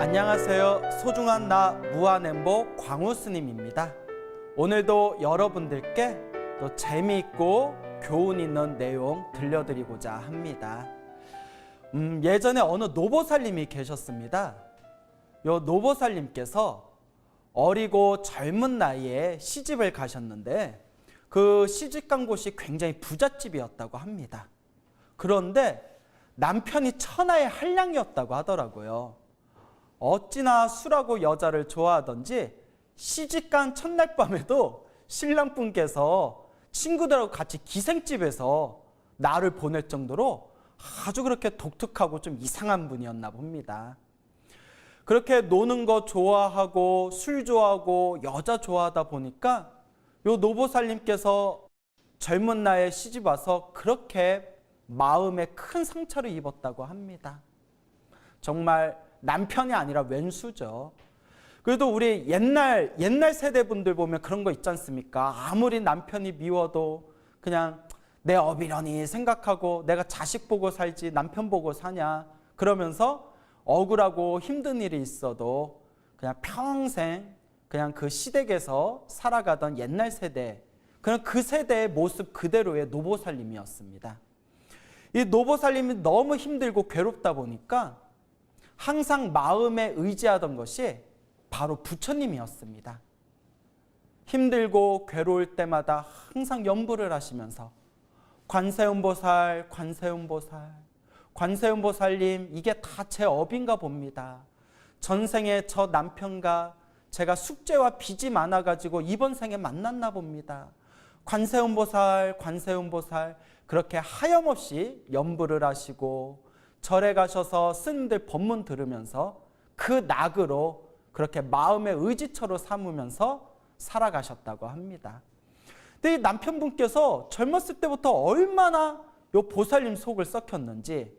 안녕하세요. 소중한 나 무한행복 광우 스님입니다. 오늘도 여러분들께 또 재미있고 교훈 있는 내용 들려드리고자 합니다. 음, 예전에 어느 노보살님이 계셨습니다. 요 노보살님께서 어리고 젊은 나이에 시집을 가셨는데 그 시집 간 곳이 굉장히 부잣집이었다고 합니다. 그런데 남편이 천하의 한량이었다고 하더라고요. 어찌나 술하고 여자를 좋아하던지 시집간 첫날 밤에도 신랑분께서 친구들하고 같이 기생집에서 나를 보낼 정도로 아주 그렇게 독특하고 좀 이상한 분이었나 봅니다. 그렇게 노는 거 좋아하고 술 좋아하고 여자 좋아하다 보니까 요 노보살님께서 젊은 나이에 시집 와서 그렇게 마음에 큰 상처를 입었다고 합니다. 정말 남편이 아니라 왼수죠. 그래도 우리 옛날 옛날 세대 분들 보면 그런 거 있지 않습니까? 아무리 남편이 미워도 그냥 내 어비려니 생각하고 내가 자식 보고 살지 남편 보고 사냐 그러면서 억울하고 힘든 일이 있어도 그냥 평생 그냥 그 시댁에서 살아가던 옛날 세대 그냥 그 세대의 모습 그대로의 노보살님이었습니다. 이 노보살님이 너무 힘들고 괴롭다 보니까 항상 마음에 의지하던 것이 바로 부처님이었습니다. 힘들고 괴로울 때마다 항상 염불을 하시면서 관세음보살, 관세음보살, 관세음보살님 이게 다 제 업인가 봅니다. 전생에 저 남편과 제가 숙제와 빚이 많아가지고 이번 생에 만났나 봅니다. 관세음보살, 관세음보살 그렇게 하염없이 염불을 하시고 절에 가셔서 스님들 법문 들으면서 그 낙으로 그렇게 마음의 의지처로 삼으면서 살아가셨다고 합니다. 근데 이 남편분께서 젊었을 때부터 얼마나 요 보살님 속을 썩혔는지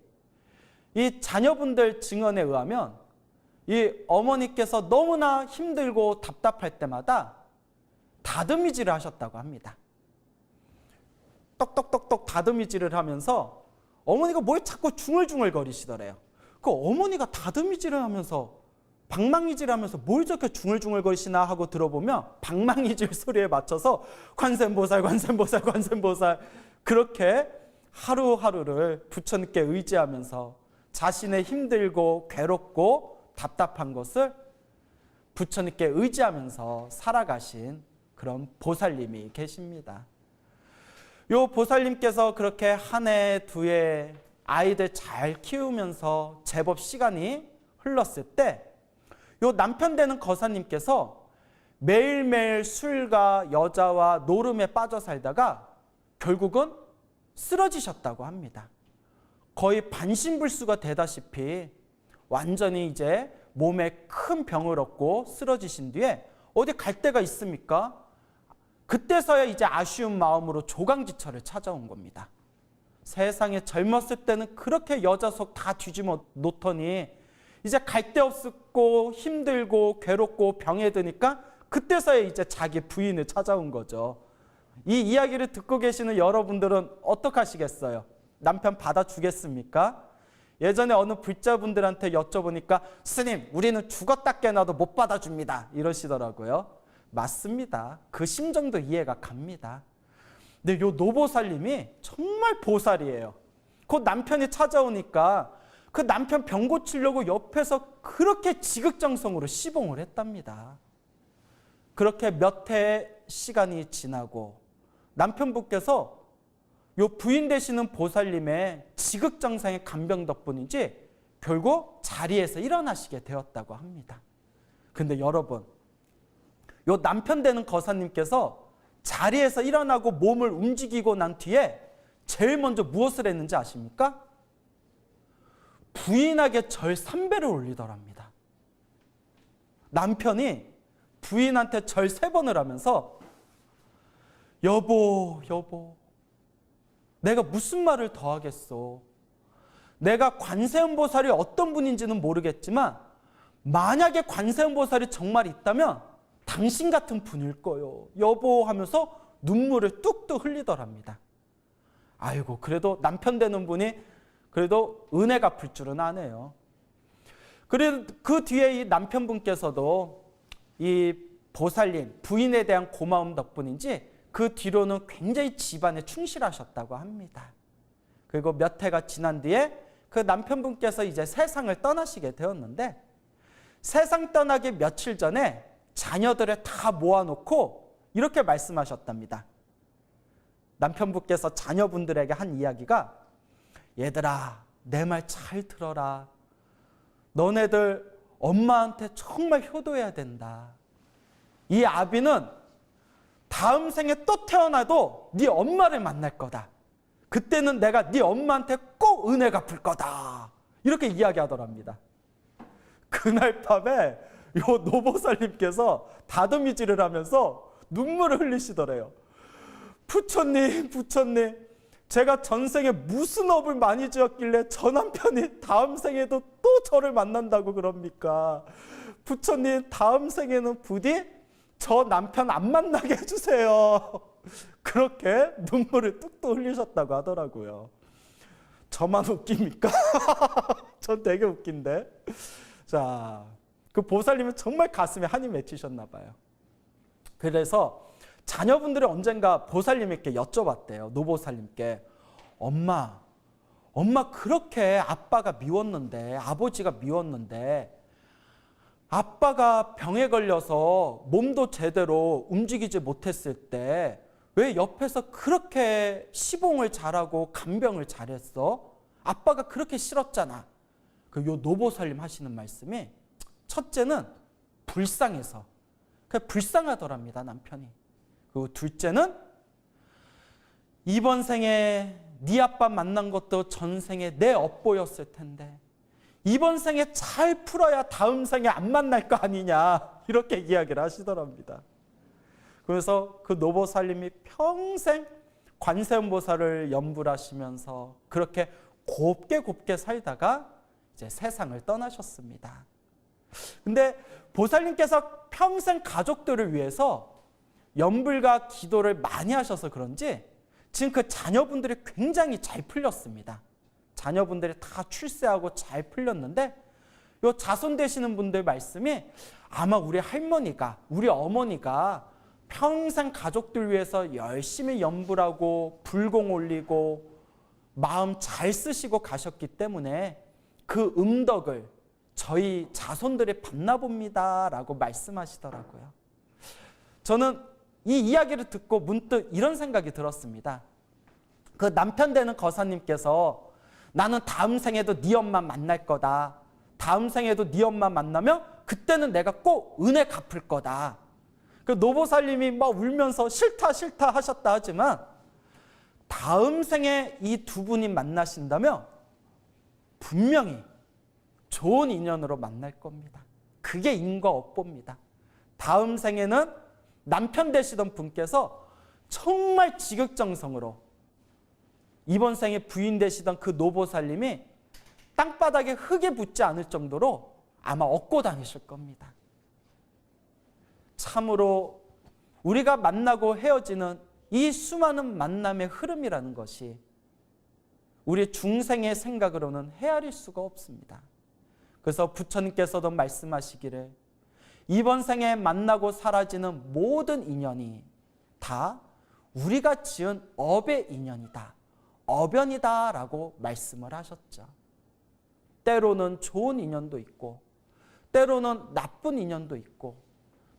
이 자녀분들 증언에 의하면 이 어머니께서 너무나 힘들고 답답할 때마다 다듬이질을 하셨다고 합니다. 떡떡떡떡 다듬이질을 하면서 어머니가 뭘 자꾸 중얼중얼 거리시더래요. 그 어머니가 다듬이질을 하면서 방망이질 하면서 뭘 저렇게 중얼중얼 거리시나 하고 들어보면 방망이질 소리에 맞춰서 관세음보살 관세음보살 관세음보살 그렇게 하루하루를 부처님께 의지하면서 자신의 힘들고 괴롭고 답답한 것을 부처님께 의지하면서 살아가신 그런 보살님이 계십니다. 요 보살님께서 그렇게 한 해, 두 해 아이들 잘 키우면서 제법 시간이 흘렀을 때, 요 남편 되는 거사님께서 매일매일 술과 여자와 노름에 빠져 살다가 결국은 쓰러지셨다고 합니다. 거의 반신불수가 되다시피 완전히 이제 몸에 큰 병을 얻고 쓰러지신 뒤에 어디 갈 데가 있습니까? 그때서야 이제 아쉬운 마음으로 조강지처를 찾아온 겁니다. 세상에 젊었을 때는 그렇게 여자 속 다 뒤집어 놓더니 이제 갈 데 없고 힘들고 괴롭고 병에 드니까 그때서야 이제 자기 부인을 찾아온 거죠. 이 이야기를 듣고 계시는 여러분들은 어떡하시겠어요? 남편 받아주겠습니까? 예전에 어느 불자분들한테 여쭤보니까 스님 우리는 죽었다 깨나도 못 받아줍니다 이러시더라고요. 맞습니다. 그 심정도 이해가 갑니다. 근데 요 노보살님이 정말 보살이에요. 그 남편이 찾아오니까 그 남편 병 고치려고 옆에서 그렇게 지극정성으로 시봉을 했답니다. 그렇게 몇 해 시간이 지나고 남편분께서 요 부인 되시는 보살님의 지극정성의 간병 덕분인지 결국 자리에서 일어나시게 되었다고 합니다. 근데 여러분, 요 남편 되는 거사님께서 자리에서 일어나고 몸을 움직이고 난 뒤에 제일 먼저 무엇을 했는지 아십니까? 부인에게 절 3배를 올리더랍니다. 남편이 부인한테 절 3번을 하면서 여보, 여보, 내가 무슨 말을 더 하겠소? 내가 관세음보살이 어떤 분인지는 모르겠지만 만약에 관세음보살이 정말 있다면 당신 같은 분일 거요. 여보 하면서 눈물을 뚝뚝 흘리더랍니다. 아이고, 그래도 남편 되는 분이 그래도 은혜 갚을 줄은 아네요. 그래 그 뒤에 이 남편분께서도 이 보살님 부인에 대한 고마움 덕분인지 그 뒤로는 굉장히 집안에 충실하셨다고 합니다. 그리고 몇 해가 지난 뒤에 그 남편분께서 이제 세상을 떠나시게 되었는데 세상 떠나기 며칠 전에 자녀들을 다 모아놓고 이렇게 말씀하셨답니다. 남편분께서 자녀분들에게 한 이야기가 얘들아 내 말 잘 들어라. 너네들 엄마한테 정말 효도해야 된다. 이 아비는 다음 생에 또 태어나도 네 엄마를 만날 거다. 그때는 내가 네 엄마한테 꼭 은혜 갚을 거다. 이렇게 이야기하더랍니다. 그날 밤에 요 노보살님께서 다듬이질을 하면서 눈물을 흘리시더래요. 부처님, 부처님, 제가 전생에 무슨 업을 많이 지었길래 저 남편이 다음 생에도 또 저를 만난다고 그럽니까? 부처님, 다음 생에는 부디 저 남편 안 만나게 해주세요. 그렇게 눈물을 뚝뚝 흘리셨다고 하더라고요. 저만 웃깁니까? 전 되게 웃긴데. 자, 그 보살님은 정말 가슴에 한이 맺히셨나 봐요. 그래서 자녀분들이 언젠가 보살님께 여쭤봤대요. 노보살님께. 엄마, 엄마 그렇게 아빠가 미웠는데, 아버지가 미웠는데, 아빠가 병에 걸려서 몸도 제대로 움직이지 못했을 때, 왜 옆에서 그렇게 시봉을 잘하고 간병을 잘했어? 아빠가 그렇게 싫었잖아. 그 요 노보살님 하시는 말씀이 첫째는 불쌍해서. 그 불쌍하더랍니다, 남편이. 그리고 둘째는 이번 생에 네 아빠 만난 것도 전생에 내 업보였을 텐데 이번 생에 잘 풀어야 다음 생에 안 만날 거 아니냐 이렇게 이야기를 하시더랍니다. 그래서 그 노보살님이 평생 관세음보살을 연불하시면서 그렇게 곱게 곱게 살다가 이제 세상을 떠나셨습니다. 근데 보살님께서 평생 가족들을 위해서 연불과 기도를 많이 하셔서 그런지 지금 그 자녀분들이 굉장히 잘 풀렸습니다. 자녀분들이 다 출세하고 잘 풀렸는데 요 자손 되시는 분들 말씀이 아마 우리 할머니가 우리 어머니가 평생 가족들 위해서 열심히 연불하고 불공 올리고 마음 잘 쓰시고 가셨기 때문에 그 음덕을 저희 자손들이 받나 봅니다 라고 말씀하시더라고요. 저는 이 이야기를 듣고 문득 이런 생각이 들었습니다. 그 남편 되는 거사님께서 나는 다음 생에도 네 엄마 만날 거다. 다음 생에도 네 엄마 만나면 그때는 내가 꼭 은혜 갚을 거다. 그 노보살님이 막 울면서 싫다 싫다 하셨다 하지만 다음 생에 이 두 분이 만나신다면 분명히 좋은 인연으로 만날 겁니다. 그게 인과 업보입니다. 다음 생에는 남편 되시던 분께서 정말 지극정성으로 이번 생에 부인 되시던 그 노보살님이 땅바닥에 흙에 붙지 않을 정도로 아마 얻고 다니실 겁니다. 참으로 우리가 만나고 헤어지는 이 수많은 만남의 흐름이라는 것이 우리 중생의 생각으로는 헤아릴 수가 없습니다. 그래서 부처님께서도 말씀하시기를 이번 생에 만나고 사라지는 모든 인연이 다 우리가 지은 업의 인연이다. 어변이다 라고 말씀을 하셨죠. 때로는 좋은 인연도 있고, 때로는 나쁜 인연도 있고,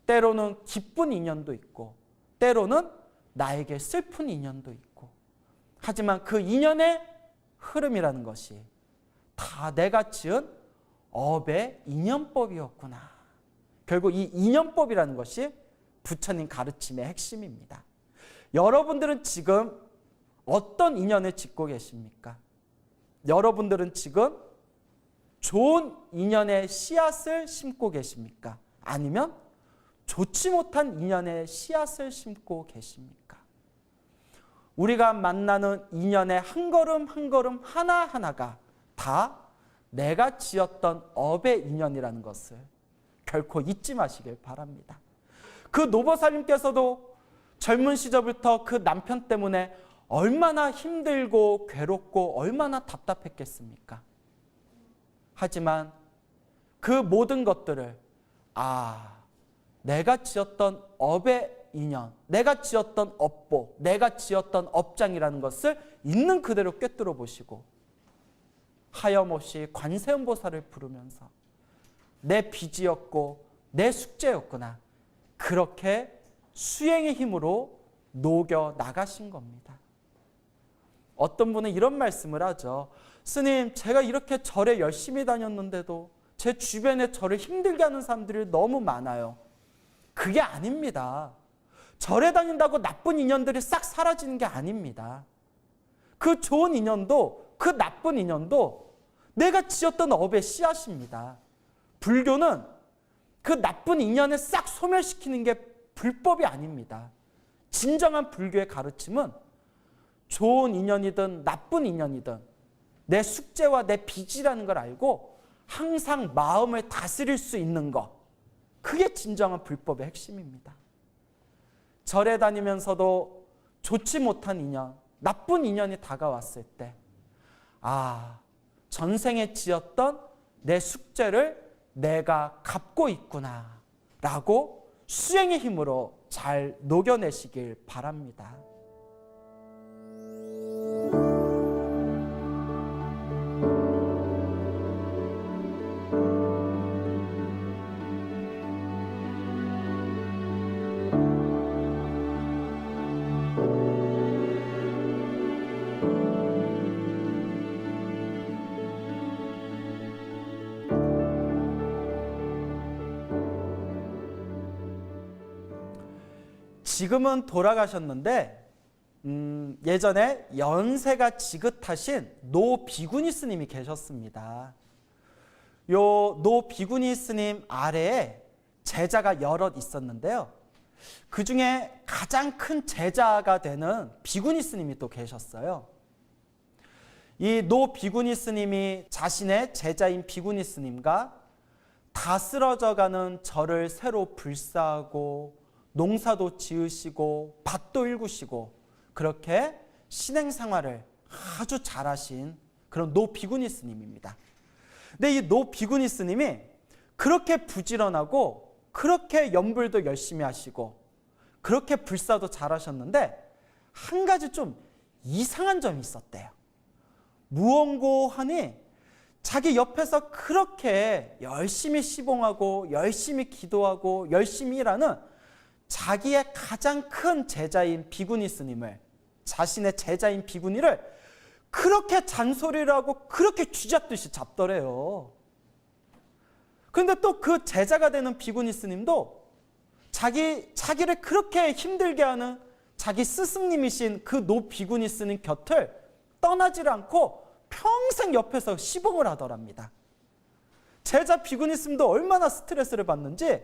때로는 기쁜 인연도 있고, 때로는 나에게 슬픈 인연도 있고, 하지만 그 인연의 흐름이라는 것이 다 내가 지은 업의 인연법이었구나. 결국 이 인연법이라는 것이 부처님 가르침의 핵심입니다. 여러분들은 지금 어떤 인연을 짓고 계십니까? 여러분들은 지금 좋은 인연의 씨앗을 심고 계십니까? 아니면 좋지 못한 인연의 씨앗을 심고 계십니까? 우리가 만나는 인연의 한 걸음 한 걸음 하나하나가 다 내가 지었던 업의 인연이라는 것을 결코 잊지 마시길 바랍니다. 그 노보살님께서도 젊은 시절부터 그 남편 때문에 얼마나 힘들고 괴롭고 얼마나 답답했겠습니까? 하지만 그 모든 것들을 아 내가 지었던 업의 인연, 내가 지었던 업보, 내가 지었던 업장이라는 것을 있는 그대로 꿰뚫어 보시고 하염없이 관세음보살을 부르면서 내 빚이었고 내 숙제였구나. 그렇게 수행의 힘으로 녹여 나가신 겁니다. 어떤 분은 이런 말씀을 하죠. 스님, 제가 이렇게 절에 열심히 다녔는데도 제 주변에 저를 힘들게 하는 사람들이 너무 많아요. 그게 아닙니다. 절에 다닌다고 나쁜 인연들이 싹 사라지는 게 아닙니다. 그 좋은 인연도 그 나쁜 인연도 내가 지었던 업의 씨앗입니다. 불교는 그 나쁜 인연을 싹 소멸시키는 게 불법이 아닙니다. 진정한 불교의 가르침은 좋은 인연이든 나쁜 인연이든 내 숙제와 내 빚이라는 걸 알고 항상 마음을 다스릴 수 있는 것. 그게 진정한 불법의 핵심입니다. 절에 다니면서도 좋지 못한 인연, 나쁜 인연이 다가왔을 때, 아, 전생에 지었던 내 숙제를 내가 갚고 있구나. 라고 수행의 힘으로 잘 녹여내시길 바랍니다. 지금은 돌아가셨는데 음, 예전에 연세가 지긋하신 노 비구니 스님이 계셨습니다. 요 노 비구니 스님 아래에 제자가 여럿 있었는데요. 그 중에 가장 큰 제자가 되는 비구니 스님이 또 계셨어요. 이 노 비구니 스님이 자신의 제자인 비구니 스님과 다 쓰러져가는 저를 새로 불사하고 농사도 지으시고 밭도 일구시고 그렇게 신행 생활을 아주 잘하신 그런 노 비구니 스님입니다. 근데 이 노 비구니 스님이 그렇게 부지런하고 그렇게 연불도 열심히 하시고 그렇게 불사도 잘하셨는데 한 가지 좀 이상한 점이 있었대요. 무언고 하니 자기 옆에서 그렇게 열심히 시봉하고 열심히 기도하고 열심히 일하는 자기의 가장 큰 제자인 비구니 스님을 자신의 제자인 비구니를 그렇게 잔소리를 하고 그렇게 쥐잡듯이 잡더래요. 근데 또 그 제자가 되는 비구니 스님도 자기 자기를 그렇게 힘들게 하는 자기 스승님이신 그 노 비구니 스님 곁을 떠나질 않고 평생 옆에서 시봉을 하더랍니다. 제자 비구니 스님도 얼마나 스트레스를 받는지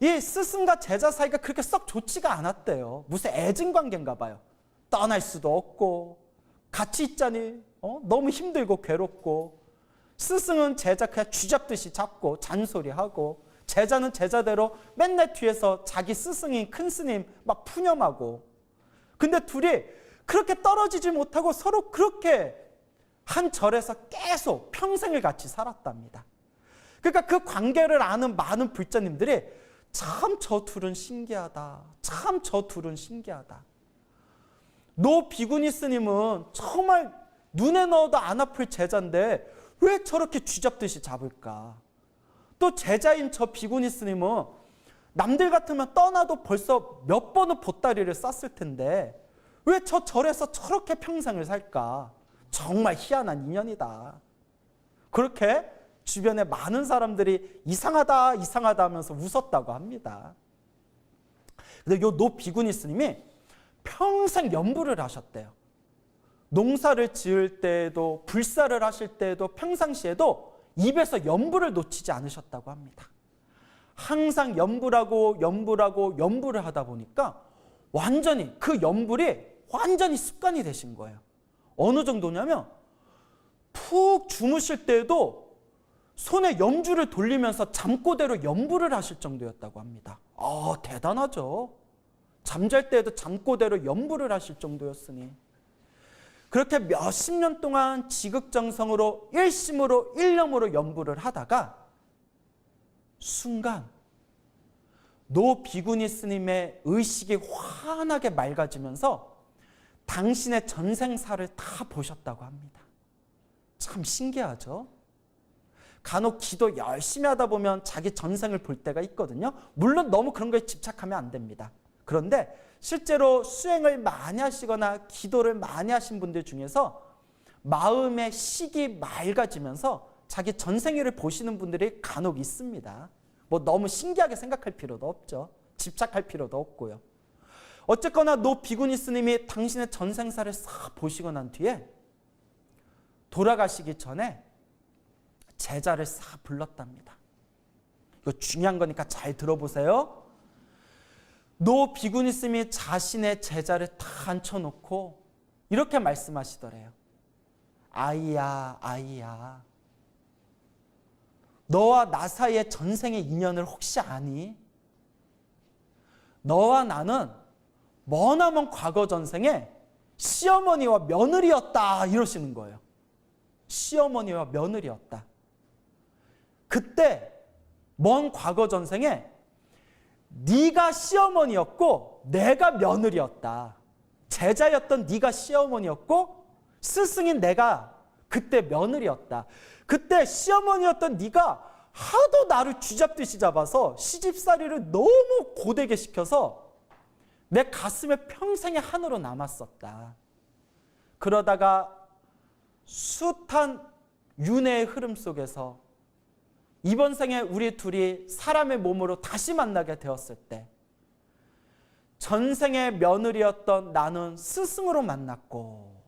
이 스승과 제자 사이가 그렇게 썩 좋지가 않았대요. 무슨 애증 관계인가 봐요. 떠날 수도 없고 같이 있자니 어? 너무 힘들고 괴롭고 스승은 제자 그냥 쥐잡듯이 잡고 잔소리하고 제자는 제자대로 맨날 뒤에서 자기 스승인 큰 스님 막 푸념하고 근데 둘이 그렇게 떨어지지 못하고 서로 그렇게 한 절에서 계속 평생을 같이 살았답니다. 그러니까 그 관계를 아는 많은 불자님들이 참 저 둘은 신기하다. 참 저 둘은 신기하다. 노 비구니 스님은 정말 눈에 넣어도 안 아플 제자인데 왜 저렇게 쥐잡듯이 잡을까? 또 제자인 저 비구니 스님은 남들 같으면 떠나도 벌써 몇 번은 보따리를 쌌을 텐데 왜 저 절에서 저렇게 평생을 살까? 정말 희한한 인연이다. 그렇게 주변에 많은 사람들이 이상하다, 이상하다 하면서 웃었다고 합니다. 근데 요 노 비구니 스님이 평생 연부를 하셨대요. 농사를 지을 때에도 불사를 하실 때에도 평상시에도 입에서 연부를 놓치지 않으셨다고 합니다. 항상 연부라고 연부라고 연부를 하다 보니까 완전히 그 연불이 완전히 습관이 되신 거예요. 어느 정도냐면 푹 주무실 때에도 손에 염주를 돌리면서 잠꼬대로 연부를 하실 정도였다고 합니다. 아, 대단하죠. 잠잘 때에도 잠꼬대로 연부를 하실 정도였으니. 그렇게 몇십 년 동안 지극정성으로 일심으로 일념으로 연부를 하다가 순간 노 비구니 스님의 의식이 환하게 맑아지면서 당신의 전생사를 다 보셨다고 합니다. 참 신기하죠? 간혹 기도 열심히 하다 보면 자기 전생을 볼 때가 있거든요. 물론 너무 그런 거에 집착하면 안 됩니다. 그런데 실제로 수행을 많이 하시거나 기도를 많이 하신 분들 중에서 마음의 식이 맑아지면서 자기 전생일을 보시는 분들이 간혹 있습니다. 뭐 너무 신기하게 생각할 필요도 없죠. 집착할 필요도 없고요. 어쨌거나 노 비구니 스님이 당신의 전생사를 싹 보시고 난 뒤에 돌아가시기 전에 제자를 싹 불렀답니다. 이거 중요한 거니까 잘 들어보세요. 노 비구니 스님이 자신의 제자를 다 앉혀놓고 이렇게 말씀하시더래요. 아이야, 아이야. 너와 나 사이의 전생의 인연을 혹시 아니? 너와 나는 머나먼 과거 전생에 시어머니와 며느리였다 이러시는 거예요. 시어머니와 며느리였다. 그때 먼 과거 전생에 네가 시어머니였고 내가 며느리였다. 제자였던 네가 시어머니였고 스승인 내가 그때 며느리였다. 그때 시어머니였던 네가 하도 나를 쥐잡듯이 잡아서 시집살이를 너무 고되게 시켜서 내 가슴에 평생의 한으로 남았었다. 그러다가 숱한 윤회의 흐름 속에서 이번 생에 우리 둘이 사람의 몸으로 다시 만나게 되었을 때 전생의 며느리였던 나는 스승으로 만났고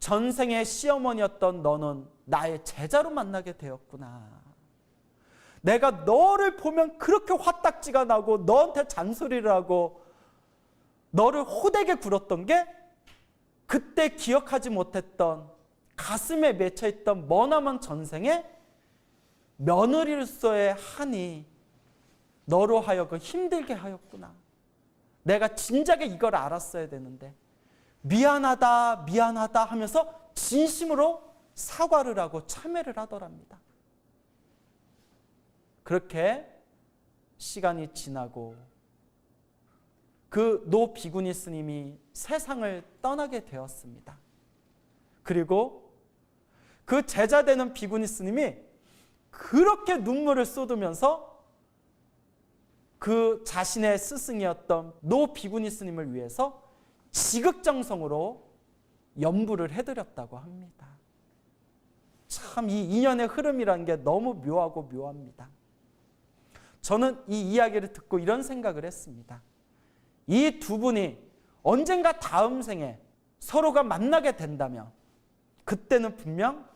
전생의 시어머니였던 너는 나의 제자로 만나게 되었구나. 내가 너를 보면 그렇게 화딱지가 나고 너한테 잔소리를 하고 너를 호되게 굴었던 게 그때 기억하지 못했던 가슴에 맺혀있던 머나먼 전생에 며느리로서의 한이 너로 하여금 힘들게 하였구나. 내가 진작에 이걸 알았어야 되는데 미안하다 미안하다 하면서 진심으로 사과를 하고 참회를 하더랍니다. 그렇게 시간이 지나고 그 노 비구니 스님이 세상을 떠나게 되었습니다. 그리고 그 제자 되는 비구니 스님이 그렇게 눈물을 쏟으면서 그 자신의 스승이었던 노 비구니 스님을 위해서 지극정성으로 연부를 해드렸다고 합니다. 참 이 인연의 흐름이라는 게 너무 묘하고 묘합니다. 저는 이 이야기를 듣고 이런 생각을 했습니다. 이 두 분이 언젠가 다음 생에 서로가 만나게 된다면 그때는 분명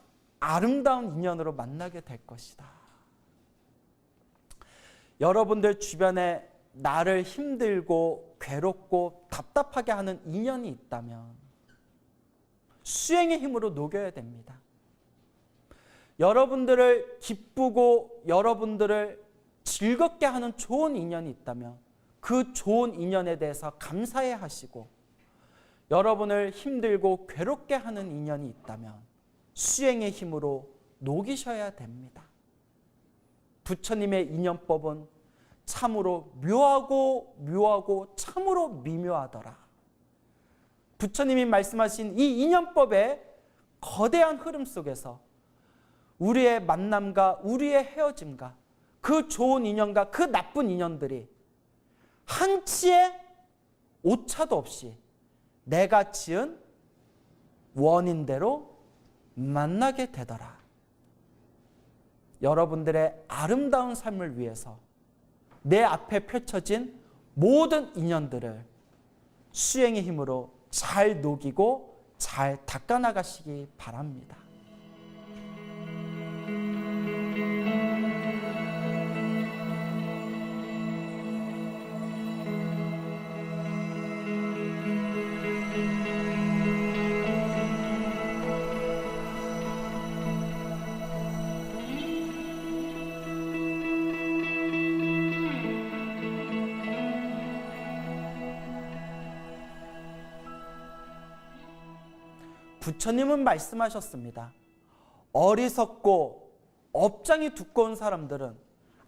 아름다운 인연으로 만나게 될 것이다. 여러분들 주변에 나를 힘들고 괴롭고 답답하게 하는 인연이 있다면 수행의 힘으로 녹여야 됩니다. 여러분들을 기쁘고 여러분들을 즐겁게 하는 좋은 인연이 있다면 그 좋은 인연에 대해서 감사해 하시고 여러분을 힘들고 괴롭게 하는 인연이 있다면 수행의 힘으로 녹이셔야 됩니다. 부처님의 인연법은 참으로 묘하고 묘하고 참으로 미묘하더라. 부처님이 말씀하신 이 인연법의 거대한 흐름 속에서 우리의 만남과 우리의 헤어짐과 그 좋은 인연과 그 나쁜 인연들이 한치의 오차도 없이 내가 지은 원인대로 만나게 되더라. 여러분들의 아름다운 삶을 위해서 내 앞에 펼쳐진 모든 인연들을 수행의 힘으로 잘 녹이고 잘 닦아나가시기 바랍니다. 부처님은 말씀하셨습니다. 어리석고 업장이 두꺼운 사람들은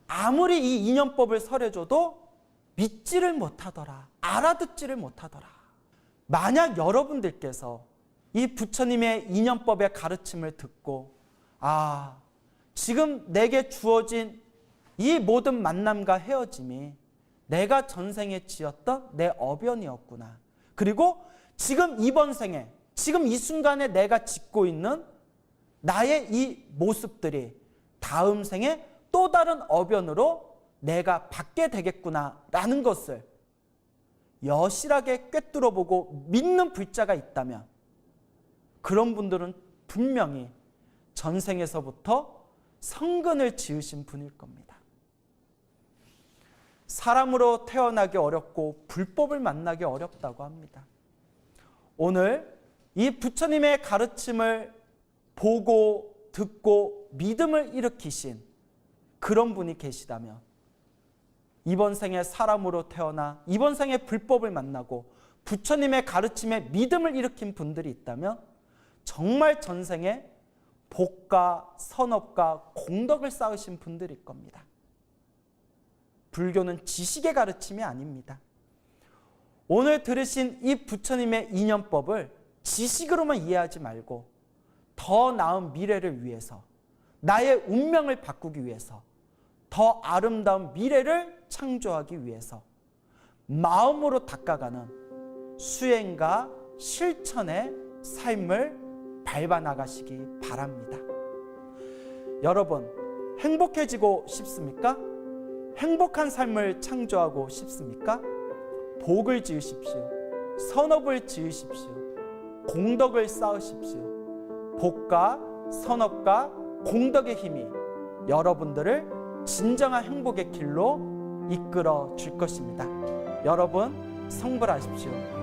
아무리 이 인연법을 설해줘도 믿지를 못하더라. 알아듣지를 못하더라. 만약 여러분들께서 이 부처님의 인연법의 가르침을 듣고 아, 지금 내게 주어진 이 모든 만남과 헤어짐이 내가 전생에 지었던 내 어변이었구나. 그리고 지금 이번 생에, 지금 이 순간에 내가 짓고 있는 나의 이 모습들이 다음 생에 또 다른 어변으로 내가 받게 되겠구나라는 것을 여실하게 꿰뚫어 보고 믿는 불자가 있다면 그런 분들은 분명히 전생에서부터 성근을 지으신 분일 겁니다. 사람으로 태어나기 어렵고 불법을 만나기 어렵다고 합니다. 오늘 이 부처님의 가르침을 보고 듣고 믿음을 일으키신 그런 분이 계시다면 이번 생에 사람으로 태어나 이번 생에 불법을 만나고 부처님의 가르침에 믿음을 일으킨 분들이 있다면 정말 전생에 복과 선업과 공덕을 쌓으신 분들일 겁니다. 불교는 지식의 가르침이 아닙니다. 오늘 들으신 이 부처님의 인연법을 지식으로만 이해하지 말고 더 나은 미래를 위해서 나의 운명을 바꾸기 위해서 더 아름다운 미래를 창조하기 위해서 마음으로 닦아가는 수행과 실천의 삶을 밟아 나가시기 바랍니다. 여러분, 행복해지고 싶습니까? 행복한 삶을 창조하고 싶습니까? 복을 지으십시오. 선업을 지으십시오. 공덕을 쌓으십시오. 복과 선업과 공덕의 힘이 여러분들을 진정한 행복의 길로 이끌어 줄 것입니다. 여러분 성불하십시오.